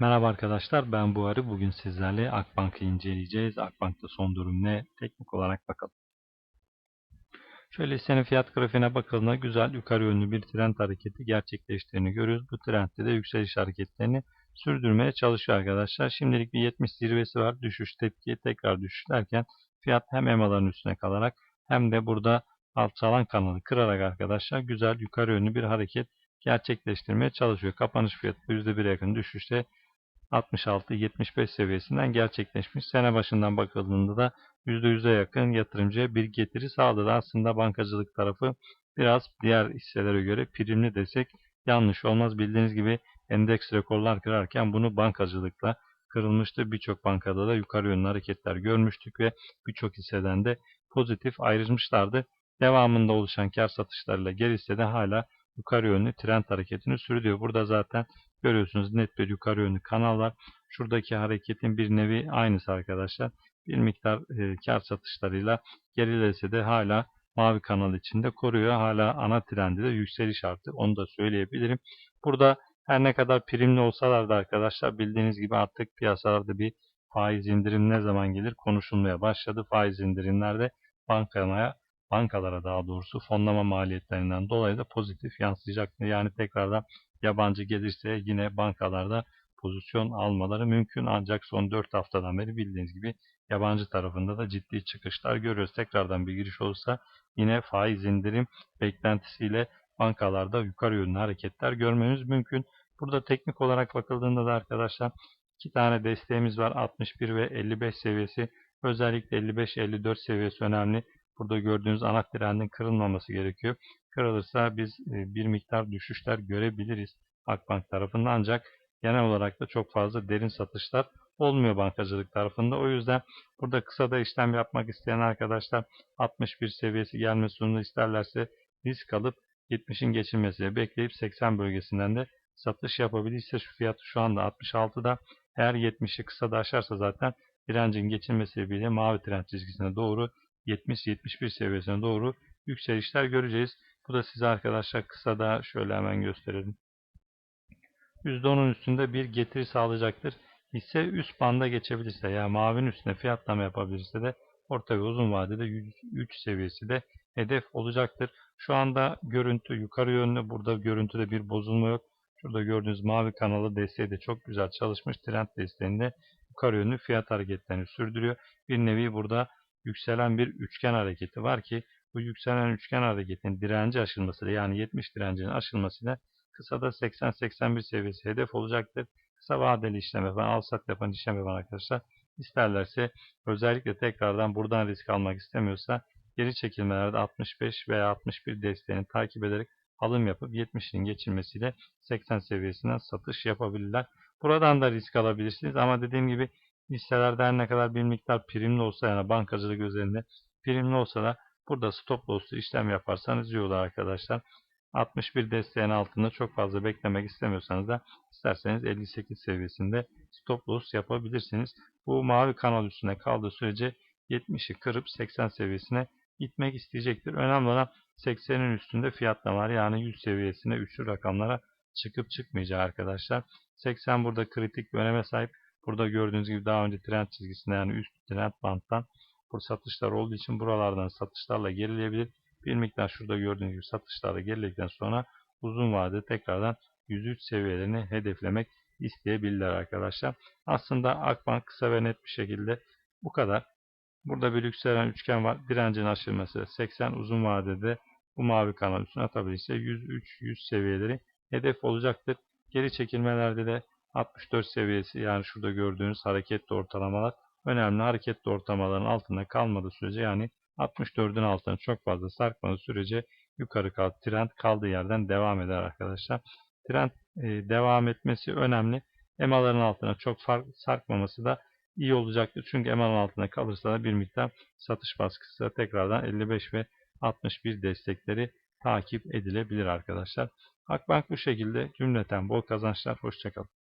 Merhaba arkadaşlar ben Buhari. Bugün sizlerle Akbank'ı inceleyeceğiz. Akbank'ta son durum ne? Teknik olarak bakalım. Şöyle hissenin fiyat grafiğine bakıldığında güzel yukarı yönlü bir trend hareketi gerçekleştiğini görüyoruz. Bu trendde de yükseliş hareketlerini sürdürmeye çalışıyor arkadaşlar. Şimdilik bir 70 zirvesi var. Düşüş tepki tekrar düşüş derken fiyat hem EMA'ların üstüne kalarak hem de burada alçalan kanalı kırarak arkadaşlar güzel yukarı yönlü bir hareket gerçekleştirmeye çalışıyor. Kapanış fiyatı %1'e yakın düşüşte 66-75 seviyesinden gerçekleşmiş. Sene başından bakıldığında da %100'e yakın yatırımcıya bir getiri sağladı. Aslında bankacılık tarafı biraz diğer hisselere göre primli desek yanlış olmaz. Bildiğiniz gibi endeks rekorlar kırarken bunu bankacılıkla kırılmıştı. Birçok bankada da yukarı yönlü hareketler görmüştük ve birçok hisseden de pozitif ayrılmışlardı. Devamında oluşan kar satışlarıyla geri hissede hala yukarı yönlü trend hareketini sürdürüyor. Burada zaten görüyorsunuz net bir yukarı yönlü kanal var. Şuradaki hareketin bir nevi aynısı arkadaşlar. Bir miktar e, kar satışlarıyla gerilese de hala mavi kanal içinde koruyor. Hala ana trendi de yükseliş artık. Onu da söyleyebilirim. Burada her ne kadar primli olsalar da arkadaşlar bildiğiniz gibi artık piyasalarda bir faiz indirim ne zaman gelir konuşulmaya başladı. Faiz indirimlerde bankalara bankalara daha doğrusu fonlama maliyetlerinden dolayı da pozitif yansıyacaktır. Yani tekrardan yabancı gelirse yine bankalarda pozisyon almaları mümkün. Ancak son 4 haftadan beri bildiğiniz gibi yabancı tarafında da ciddi çıkışlar görüyoruz. Tekrardan bir giriş olursa yine faiz indirim beklentisiyle bankalarda yukarı yönlü hareketler görmemiz mümkün. Burada teknik olarak bakıldığında da arkadaşlar iki tane desteğimiz var. 61 ve 55 seviyesi. Özellikle 55-54 seviyesi önemli. Burada gördüğünüz ana trendin kırılmaması gerekiyor. Kırılırsa biz e, bir miktar düşüşler görebiliriz Akbank tarafında ancak genel olarak da çok fazla derin satışlar olmuyor bankacılık tarafında. O yüzden burada kısa da işlem yapmak isteyen arkadaşlar 61 seviyesi gelmesini isterlerse risk alıp 70'in geçilmesini bekleyip 80 bölgesinden de satış yapabilirse şu fiyatı şu anda 66'da eğer 70'i kısa da aşarsa zaten direncin geçilmesi bile mavi trend çizgisine doğru 70-71 seviyesine doğru yükselişler göreceğiz. Bu da size arkadaşlar kısa da şöyle hemen gösterelim. %10'un üstünde bir getiri sağlayacaktır. Hisse üst banda geçebilirse yani mavinin üstüne fiyatlama yapabilirse de orta ve uzun vadede 103 seviyesi de hedef olacaktır. Şu anda görüntü yukarı yönlü. Burada görüntüde bir bozulma yok. Şurada gördüğünüz mavi kanalı desteği de çok güzel çalışmış. Trend desteğinde yukarı yönlü fiyat hareketlerini sürdürüyor. Bir nevi burada yükselen bir üçgen hareketi var ki bu yükselen üçgen hareketin direnci aşılması yani 70 direncinin aşılmasıyla kısada 80-81 seviyesi hedef olacaktır. Kısa vadeli işlem yapan, al sat yapan işlem yapan arkadaşlar isterlerse özellikle tekrardan buradan risk almak istemiyorsa geri çekilmelerde 65 veya 61 desteğini takip ederek alım yapıp 70'in geçilmesiyle 80 seviyesinden satış yapabilirler. Buradan da risk alabilirsiniz ama dediğim gibi hisselerde her ne kadar bir miktar primli olsa yani bankacılık özelinde primli olsa da burada stop loss'lu işlem yaparsanız iyi olur arkadaşlar. 61 desteğin altında çok fazla beklemek istemiyorsanız da isterseniz 58 seviyesinde stop loss yapabilirsiniz. Bu mavi kanal üstüne kaldığı sürece 70'i kırıp 80 seviyesine gitmek isteyecektir. Önemli olan 80'in üstünde fiyatlamalar yani 100 seviyesine üçlü rakamlara çıkıp çıkmayacağı arkadaşlar. 80 burada kritik bir öneme sahip. Burada gördüğünüz gibi daha önce trend çizgisinde yani üst trend banttan bu satışlar olduğu için buralardan satışlarla gerileyebilir. Bir miktar şurada gördüğünüz gibi satışlarla geriledikten sonra uzun vadede tekrardan 103 seviyelerini hedeflemek isteyebilirler arkadaşlar. Aslında Akbank kısa ve net bir şekilde bu kadar. Burada bir yükselen üçgen var. Direncin aşılması 80 uzun vadede bu mavi kanal üstüne atabilirse 103-100 seviyeleri hedef olacaktır. Geri çekilmelerde de 64 seviyesi yani şurada gördüğünüz hareketli ortalamalar önemli. Hareketli ortalamaların altında kalmadığı sürece yani 64'ün altına çok fazla sarkmadığı sürece yukarı kal trend kaldığı yerden devam eder arkadaşlar. Trend e, devam etmesi önemli. EMA'ların altına çok fark, sarkmaması da iyi olacaktır. Çünkü EMA'nın altına kalırsa da bir miktar satış baskısı tekrardan 55 ve 61 destekleri takip edilebilir arkadaşlar. Akbank bu şekilde cümleten bol kazançlar. Hoşçakalın.